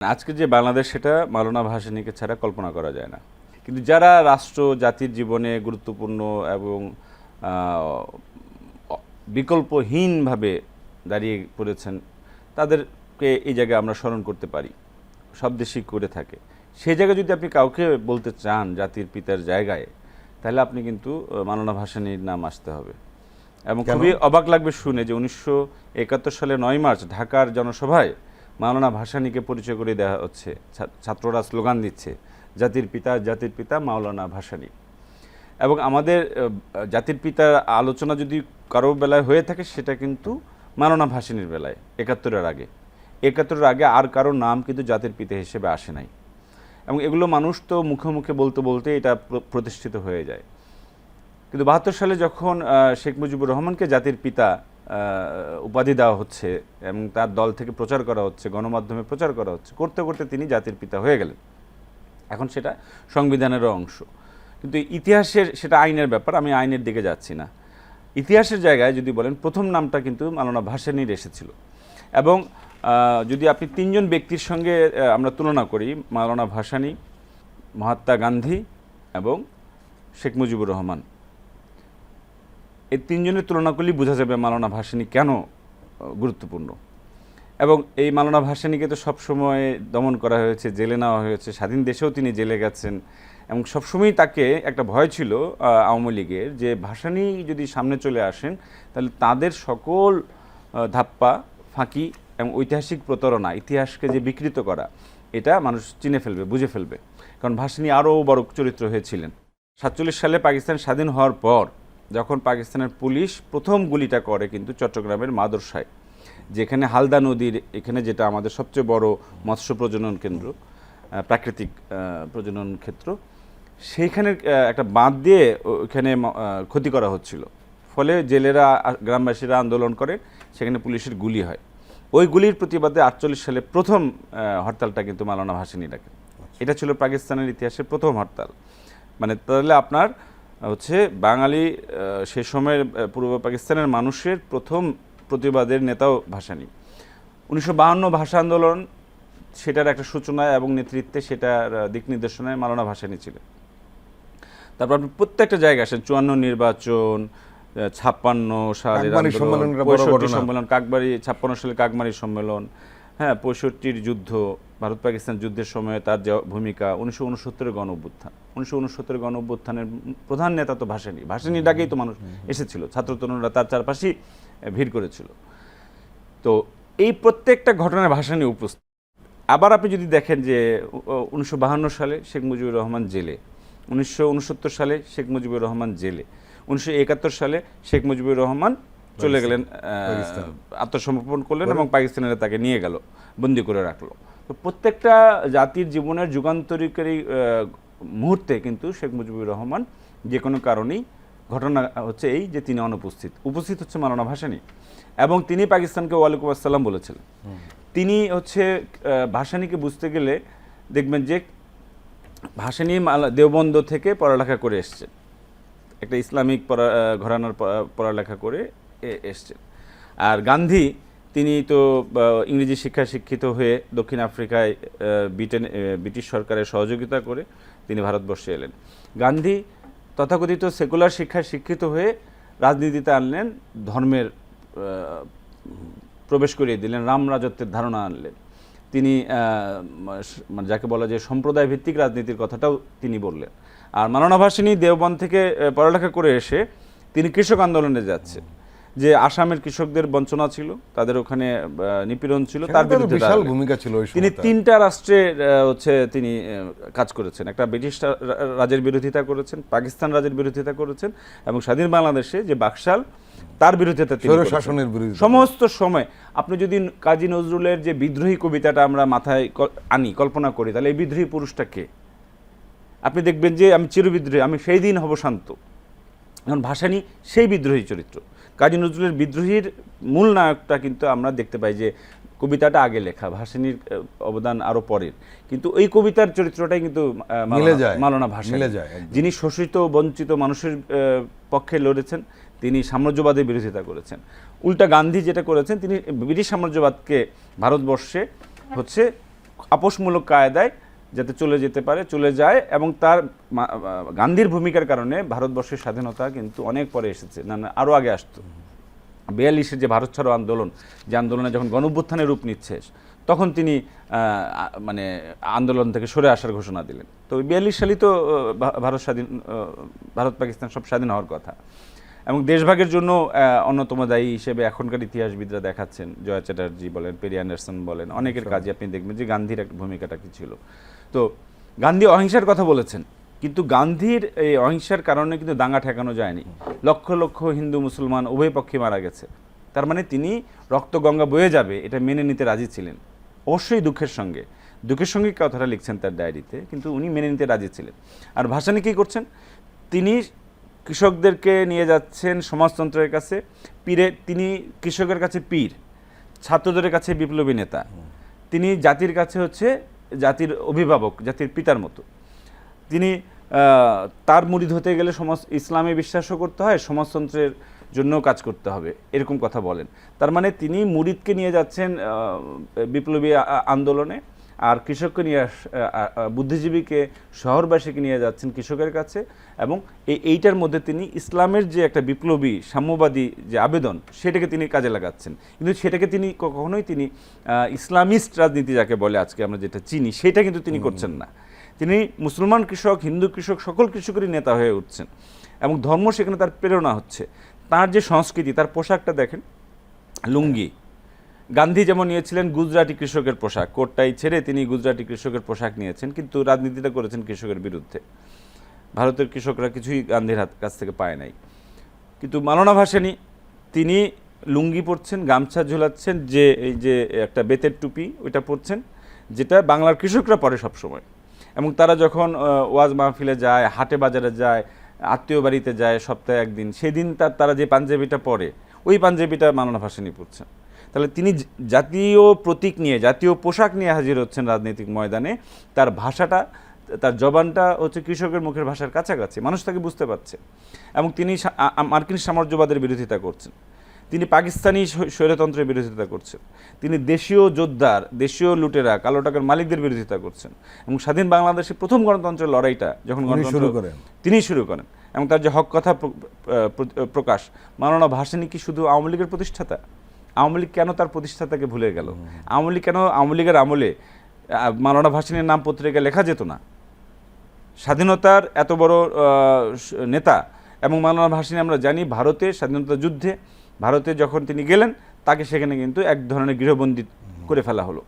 আজকে যে বাংলাদেশ সেটা মাওলানা ভাসানীকে ছাড়া কল্পনা করা যায় না। কিন্তু যারা রাষ্ট্র জাতির জীবনে গুরুত্বপূর্ণ এবং বিকল্পহীনভাবে দাঁড়িয়ে পড়েছেন তাদেরকে এই জায়গায় আমরা স্মরণ করতে পারি। সব দেশই করে থাকে। সেই জায়গায় যদি আপনি কাউকে বলতে চান জাতির পিতার জায়গায় তাহলে আপনি কিন্তু মাওলানা ভাসানীর নাম আসতে হবে। এবং খুবই অবাক লাগবে শুনে যে উনিশশো একাত্তর সালে নয় মার্চ ঢাকার জনসভায় মাওলানা ভাসানীকে পরিচয় করে দেওয়া হচ্ছে ছাত্ররা স্লোগান দিচ্ছে, জাতির পিতা জাতির পিতা মাওলানা ভাসানী। এবং আমাদের জাতির পিতার আলোচনা যদি কারও বেলায় হয়ে থাকে, সেটা কিন্তু মাওলানা ভাসানীর বেলায়, একাত্তরের আগে। একাত্তরের আগে আর কারও নাম কিন্তু জাতির পিতা হিসেবে আসে নাই। এবং এগুলো মানুষ তো মুখে মুখে বলতে বলতে এটা প্রতিষ্ঠিত হয়ে যায়। কিন্তু বাহাত্তর সালে যখন শেখ মুজিবুর রহমানকে জাতির পিতা উপাধি দেওয়া হচ্ছে এবং তার দল থেকে প্রচার করা হচ্ছে, গণমাধ্যমে প্রচার করা হচ্ছে। করতে করতে তিনি জাতির পিতা হয়ে গেলেন। এখন সেটা সংবিধানেরও অংশ। কিন্তু ইতিহাসের সেটা আইনের ব্যাপার, আমি আইনের দিকে যাচ্ছি না। ইতিহাসের জায়গায় যদি বলেন, প্রথম নামটা কিন্তু মালানা ভাসানীর এসেছিল। এবং যদি আপনি তিনজন ব্যক্তির সঙ্গে আমরা তুলনা করি, মাওলানা ভাসানী, মহাত্মা গান্ধী এবং শেখ মুজিবুর রহমান। এই তিনজনের তুলনা করলেই বোঝা যাবে মালানা ভাসানী কেন গুরুত্বপূর্ণ। এবং এই মালানা ভাসানীকে তো সবসময় দমন করা হয়েছে, জেলে নেওয়া হয়েছে, স্বাধীন দেশেও তিনি জেলে গেছেন। এবং সবসময়ই তাকে একটা ভয় ছিল আওয়ামী লীগের, যে ভাসানী যদি সামনে চলে আসেন, তাহলে তাদের সকল ধাপ্পা, ফাঁকি এবং ঐতিহাসিক প্রতারণা, ইতিহাসকে যে বিকৃত করা, এটা মানুষ চিনে ফেলবে, বুঝে ফেলবে। কারণ ভাসানী আরও বড় চরিত্র হয়েছিলেন। সাতচল্লিশ সালে পাকিস্তান স্বাধীন হওয়ার পর যখন পাকিস্তানের পুলিশ প্রথম গুলিটা করে কিন্তু চট্টগ্রামের মাদরসায় যেখানে হালদা নদীর এখানে যেটা আমাদের সবচেয়ে বড় মৎস্য প্রজনন কেন্দ্র প্রাকৃতিক প্রজনন ক্ষেত্র সেইখানে একটা বাঁধ দিয়ে ও- ওইখানে ক্ষতি করা হচ্ছিল। ফলে জেলেরা গ্রামবাসীরা আন্দোলন করে সেখানে পুলিশের গুলি হয়। ওই গুলির প্রতিবাদে আটচল্লিশ সালে প্রথম হরতালটা কিন্তু মালানা ভাসানী ডাকে। এটা ছিল পাকিস্তানের ইতিহাসে প্রথম হরতাল। মানে তাহলে আপনার হচ্ছে বাঙালি সে সময়ের পূর্ব পাকিস্তানের মানুষের প্রথম প্রতিবাদের নেতাও ভাসানী। উনিশশো বাহান্ন ভাষা আন্দোলন সেটার একটা সূচনা এবং নেতৃত্বে সেটার দিক নির্দেশনায় মালানা ভাসানী ছিলেন। তারপর আপনি প্রত্যেকটা জায়গায় আসেন চুয়ান্ন নির্বাচন ছাপ্পান্ন সালের কাকবাড়ি আন্দোলন, সম্মেলনটা বড় 65 ঘটনা। সম্মেলন কাকবাড়ি ছাপ্পান্ন সালে কাকবাড়ি সম্মেলন হ্যাঁ পঁয়ষট্টির যুদ্ধ ভারত পাকিস্তান যুদ্ধের সময় তার যে ভূমিকা উনিশশো উনসত্তরের গণ অভ্যুত্থান উনিশশো উনসত্তরের গণ অভ্যুত্থানের প্রধান নেতা তো ভাসানী। ভাসানী ডাকেই তো মানুষ এসেছিল ছাত্র তরুণরা তার চারপাশেই ভিড় করেছিল। তো এই প্রত্যেকটা ঘটনার ভাসানী উপস্থিত। আবার আপনি যদি দেখেন যে উনিশশো বাহান্ন সালে শেখ মুজিবুর রহমান জেলে উনিশশো উনসত্তর সালে শেখ মুজিবুর রহমান জেলে উনিশশো একাত্তর সালে শেখ মুজিবুর রহমান চলে গেলেন আত্মসমর্পণ করলেন এবং পাকিস্তানেরা তাকে নিয়ে গেল বন্দি করে রাখল। তো প্রত্যেকটা জাতির জীবনের যুগান্তরিকারী মুহূর্তে কিন্তু শেখ মুজিবুর রহমান যে কোনো কারণেই ঘটনা হচ্ছে এই যে তিনি অনুপস্থিত। উপস্থিত হচ্ছে মালানা ভাসানী এবং তিনি পাকিস্তানকে ওয়ালাইকুম আসসালাম বলেছিলেন। তিনি হচ্ছে ভাসানীকে বুঝতে গেলে দেখবেন যে ভাসানী দেওবন্দ থেকে পড়ালেখা করে এসছে। একটা ইসলামিক পড়া ঘরানার পড়ালেখা করে এ- এসছেন আর গান্ধী তিনি তো ইংরেজি শিক্ষায় শিক্ষিত হয়ে দক্ষিণ আফ্রিকায় ব্রিটেন ব্রিটিশ সরকারের সহযোগিতা করে তিনি ভারতবর্ষে এলেন। গান্ধী তথাকথিত সেকুলার শিক্ষায় শিক্ষিত হয়ে রাজনীতিতে আনলেন, ধর্মের প্রবেশ করিয়ে দিলেন, রাম রাজত্বের ধারণা আনলেন। তিনি মানে যাকে বলা যায় সম্প্রদায় ভিত্তিক রাজনীতির কথাটাও তিনি বললেন। আর মাননা ভাসিনী থেকে পড়ালেখা করে এসে তিনি কৃষক আন্দোলনে যাচ্ছে যে আসামের কৃষকদের বঞ্চনা ছিল তাদের ওখানে নিপীড়ন ছিল তার বিরুদ্ধে বিশাল ভূমিকা ছিল তিনি তিনটা রাষ্ট্রে হচ্ছে তিনি কাজ করেছেন। একটা ব্রিটিশ রাজের বিরোধিতা করেছেন পাকিস্তান রাজের বিরোধিতা করেছেন এবং স্বাধীন বাংলাদেশে যে বাকশাল তার তিনি শাসনের বিরোধিতা। সমস্ত সময় আপনি যদি কাজী নজরুলের যে বিদ্রোহী কবিতাটা আমরা মাথায় আনি কল্পনা করি তাহলে এই বিদ্রোহী পুরুষটা কে? আপনি দেখবেন যে আমি চিরবিদ্রোহী আমি সেই দিন হব শান্ত। এখন ভাসানী সেই বিদ্রোহী চরিত্র। নজরুলের বিদ্রোহীর মূল নায়কটা কিন্তু আমরা দেখতে পাই যে কবিতাটা আগে লেখা ভাসানীর অবদান আরও পরের কিন্তু এই কবিতার চরিত্রটাই কিন্তু আহ, মাওলানা- মিলে যায়। মাওলানা ভাসানী মিলে যায় একদম। যিনি শোষিত বঞ্চিত মানুষের পক্ষে লড়েছেন তিনি সাম্রাজ্যবাদের বিরোধিতা করেছেন উল্টা গান্ধী যেটা করেছেন তিনি ব্রিটিশ সাম্রাজ্যবাদকে ভারতবর্ষে হচ্ছে আপোষমূলক কায়দায় যাতে চলে যেতে পারে চলে যায় এবং তার গান্ধীর ভূমিকার কারণে ভারতবর্ষের স্বাধীনতা কিন্তু অনেক পরে এসেছে না না আরও আগে আসতো। বিয়াল্লিশের যে ভারত ছাড়ো আন্দোলন যে আন্দোলনে যখন গণঅভ্যুত্থানের রূপ নিচ্ছে তখন তিনি মানে আন্দোলন থেকে সরে আসার ঘোষণা দিলেন। তো বিয়াল্লিশ সালই তো ভারত স্বাধীন ভারত পাকিস্তান সব স্বাধীন হওয়ার কথা। এবং দেশভাগের জন্য অন্যতম দায়ী হিসেবে এখনকার ইতিহাসবিদরা দেখাচ্ছেন জয়া চ্যাটার্জি বলেন পেরি অ্যান্ডারসন বলেন অনেকের কাজে আপনি দেখবেন যে গান্ধীর একটা ভূমিকাটা কি ছিল। তো গান্ধী অহিংসার কথা বলেছেন, কিন্তু গান্ধীর এই অহিংসার কারণে কিন্তু দাঙ্গা ঠেকানো যায়নি। লক্ষ লক্ষ হিন্দু, মুসলমান উভয় পক্ষে মারা গেছে। তার মানে তিনি রক্তগঙ্গা বয়ে যাবে, এটা মেনে নিতে রাজি ছিলেন। অবশ্যই দুঃখের সঙ্গে। দুঃখের সঙ্গে কথাটা লিখছেন তার ডায়েরিতে, কিন্তু উনি মেনে নিতে রাজি ছিলেন। আর ভাসানি কী করছেন? তিনি কৃষকদেরকে নিয়ে যাচ্ছেন সমাজতন্ত্রের কাছে, পীরে, তিনি কৃষকের কাছে পীর, ছাত্রদের কাছে বিপ্লবী নেতা। তিনি জাতির কাছে হচ্ছে জাতির অভিভাবক, জাতির পিতার মতো। তিনি তার মুরিদ হতে গেলে সমাজ ইসলামে বিশ্বাসও করতে হয়, সমাজতন্ত্রের জন্য কাজ করতে হবে, এরকম কথা বলেন। তার মানে তিনি মুরিদকে নিয়ে যাচ্ছেন বিপ্লবী আন্দোলনে। আর কৃষককে নিয়ে বুদ্ধিজীবীকে শহরবাসীকে নিয়ে যাচ্ছেন কৃষকের কাছে এবং এই এইটার মধ্যে তিনি ইসলামের যে একটা বিপ্লবী সাম্যবাদী যে আবেদন সেটাকে তিনি কাজে লাগাচ্ছেন। কিন্তু সেটাকে তিনি কখনোই তিনি ইসলামিস্ট রাজনীতি যাকে বলে আজকে আমরা যেটা চিনি সেটা কিন্তু তিনি করছেন না। তিনি মুসলমান কৃষক হিন্দু কৃষক সকল কৃষকেরই নেতা হয়ে উঠছেন এবং ধর্ম সেখানে তার প্রেরণা হচ্ছে। তার যে সংস্কৃতি তার পোশাকটা দেখেন লুঙ্গি। গান্ধী যেমন নিয়েছিলেন গুজরাটি কৃষকের পোশাক, কোটটাই ছেড়ে তিনি গুজরাটি কৃষকের পোশাক নিয়েছেন, কিন্তু রাজনীতিটা করেছেন কৃষকের বিরুদ্ধে। ভারতের কৃষকরা কিছুই গান্ধীর হাত কাছ থেকে পায় নাই। কিন্তু মালনা ভাসানী, তিনি লুঙ্গি পরছেন, গামছা ঝোলাচ্ছেন, যে এই যে একটা বেতের টুপি, ওইটা পরছেন, যেটা বাংলার কৃষকরা পরে সবসময়। এবং তারা যখন ওয়াজ মাহফিলে যায়, হাটে বাজারে যায়, আত্মীয় বাড়িতে যায় সপ্তাহে একদিন, সেদিন তার তারা যে পাঞ্জাবিটা পরে, ওই পাঞ্জাবিটা মালনা ভাসানী পরছেন। তাহলে তিনি জাতীয় প্রতীক নিয়ে জাতীয় পোশাক নিয়ে হাজির হচ্ছেন রাজনৈতিক ময়দানে। তার ভাষাটা তার জবানটা হচ্ছে কৃষকের মুখের ভাষার কাছাকাছি। মানুষ তাকে বুঝতে পারছে। এবং তিনি মার্কিন সাম্রাজ্যবাদের বিরোধিতা করছেন। তিনি পাকিস্তানি স্বৈরতন্ত্রের বিরোধিতা করছেন। তিনি দেশীয় যোদ্ধার দেশীয় লুটেরা কালো টাকার মালিকদের বিরোধিতা করছেন। এবং স্বাধীন বাংলাদেশের প্রথম গণতন্ত্রের লড়াইটা যখন শুরু করেন। তিনি শুরু করেন। এবং তার যে হক কথা প্র- প্রকাশ মাননা ভাসানী কি শুধু আওয়ামী লীগের প্রতিষ্ঠাতা? আওয়ামী লীগ কেন তার প্রতিষ্ঠাতাকে ভুলে গেল? আওয়ামী লীগ কেন আওয়ামী লীগের আমলে আহ, মাওলানা ভাসানীর নাম পত্রিকায় লেখা যেত না? স্বাধীনতার এত বড় নেতা এবং মাওলানা ভাসানী আমরা জানি ভারতে স্বাধীনতা যুদ্ধে ভারতে যখন তিনি গেলেন তাকে সেখানে কিন্তু এক ধরনের গৃহবন্দী করে ফেলা হলো।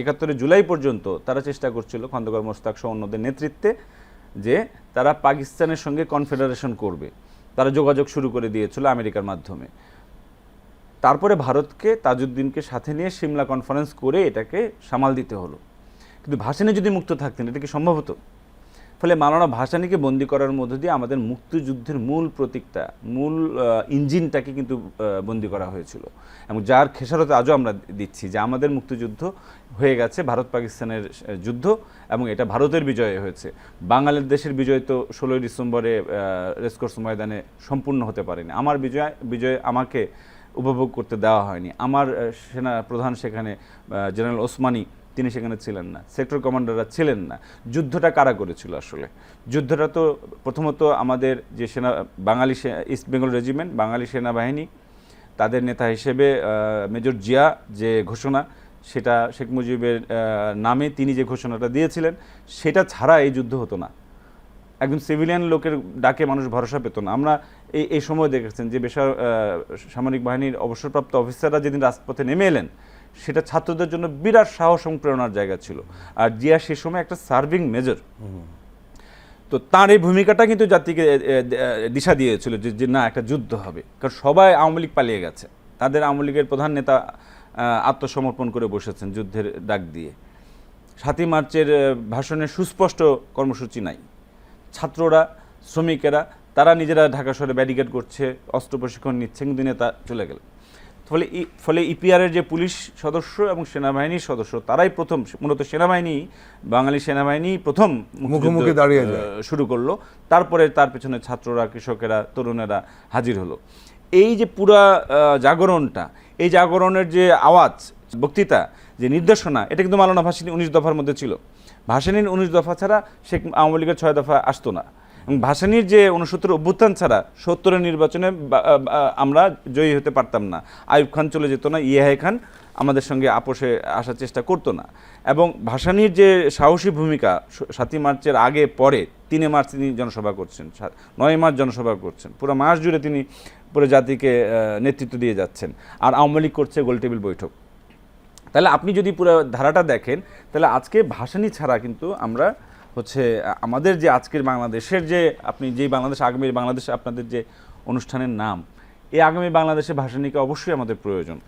একাত্তরের জুলাই পর্যন্ত তারা চেষ্টা করছিল খন্দকার মোস্তাক সহ অন্যদের নেতৃত্বে যে তারা পাকিস্তানের সঙ্গে কনফেডারেশন করবে। তারা যোগাযোগ শুরু করে দিয়েছিল আমেরিকার মাধ্যমে। তারপরে ভারতকে তাজউদ্দিনকে সাথে নিয়ে সিমলা কনফারেন্স করে এটাকে সামাল দিতে হলো। কিন্তু ভাসানী যদি মুক্ত থাকতেন, এটা কি সম্ভব হতো? ফলে মালানা ভাসানীকে বন্দি করার মধ্য দিয়ে আমাদের মুক্তিযুদ্ধের মূল প্রতীকটা, মূল ইঞ্জিনটাকে কিন্তু বন্দি করা হয়েছিল। এবং যার খেসারত আজও আমরা দিচ্ছি যে আমাদের মুক্তিযুদ্ধ হয়ে গেছে ভারত পাকিস্তানের যুদ্ধ এবং এটা ভারতের বিজয়ে হয়েছে। বাঙালির দেশের বিজয় তো ষোলোই ডিসেম্বরে রেসকোর্স ময়দানে সম্পূর্ণ হতে পারেনি। আমার বিজয় বিজয় আমাকে উপভোগ করতে দেওয়া হয়নি। আমার সেনা প্রধান সেখানে জেনারেল ওসমানী, তিনি সেখানে ছিলেন না। সেক্টর কমান্ডাররা ছিলেন না। যুদ্ধটা কারা করেছিল আসলে? যুদ্ধটা তো প্রথমত আমাদের যে সেনা, বাঙালি ইস্ট বেঙ্গল রেজিমেন্ট, বাঙালি সেনাবাহিনী, তাদের নেতা হিসেবে মেজর জিয়া যে ঘোষণা, সেটা শেখ মুজিবের নামে তিনি যে ঘোষণাটা দিয়েছিলেন, সেটা ছাড়া এই যুদ্ধ হতো না। একজন সিভিলিয়ান লোকের ডাকে মানুষ ভরসা পেত না। আমরা এই এই সময় দেখেছেন যে বেসার সামরিক বাহিনীর অবসরপ্রাপ্ত অফিসাররা যেদিন রাজপথে নেমে এলেন, সেটা ছাত্রদের জন্য বিরাট সাহস এবং প্রেরণার জায়গা ছিল। আর জিয়া সে সময় একটা সার্ভিং মেজর। তো তার এই ভূমিকাটা কিন্তু জাতিকে দিশা দিয়েছিল যে যে না, একটা যুদ্ধ হবে। কারণ সবাই আওয়ামী লীগ পালিয়ে গেছে। তাদের আওয়ামী লীগের প্রধান নেতা আত্মসমর্পণ করে বসেছেন যুদ্ধের ডাক দিয়ে। সাতই মার্চের ভাষণে সুস্পষ্ট কর্মসূচি নাই। ছাত্ররা, শ্রমিকেরা তারা নিজেরা ঢাকা শহরে ব্যারিকেড করছে অস্ত্র প্রশিক্ষণ নিচ্ছে কিন্তু নেতা চলে গেল ফলে ই- ফলে ইপিআরের যে পুলিশ সদস্য এবং সেনাবাহিনীর সদস্য তারাই প্রথম মূলত সেনাবাহিনী বাঙালি সেনাবাহিনী প্রথম মুখোমুখি দাঁড়িয়ে শুরু করল। তারপরে তার পেছনে ছাত্ররা কৃষকেরা তরুণেরা হাজির হলো। এই যে পুরা জাগরণটা এই জাগরণের যে আওয়াজ বক্তৃতা যে নির্দেশনা এটা কিন্তু মালানা ভাসানী উনিশ দফার মধ্যে ছিল। ভাসানীর উনিশ দফা ছাড়া শেখ আওয়ামী লীগের ছয় দফা আসতো না। ভাসানীর যে উনসত্তর অভ্যুত্থান ছাড়া সত্তরের নির্বাচনে আমরা জয়ী হতে পারতাম না। আইব খান চলে যেত না ইয়েহাই খান আমাদের সঙ্গে আপোষে আসার চেষ্টা করতো না। এবং ভাসানীর যে সাহসী ভূমিকা সাতই মার্চের আগে, পরে তিনে মার্চ তিনি জনসভা করছেন নয় মার্চ জনসভা করছেন। পুরো মাস জুড়ে তিনি পুরো জাতিকে নেতৃত্ব দিয়ে যাচ্ছেন। আর আওয়ামী লীগ করছে গোলটেবিল বৈঠক। তাহলে আপনি যদি পুরো ধারাটা দেখেন, তাহলে আজকে ভাসানী ছাড়া কিন্তু আমরা হচ্ছে, আমাদের যে আজকের বাংলাদেশের যে, আপনি যে বাংলাদেশ আগামী বাংলাদেশ আপনাদের যে অনুষ্ঠানের নাম, এই আগামী বাংলাদেশের ভাষা নিকে অবশ্যই আমাদের প্রয়োজন?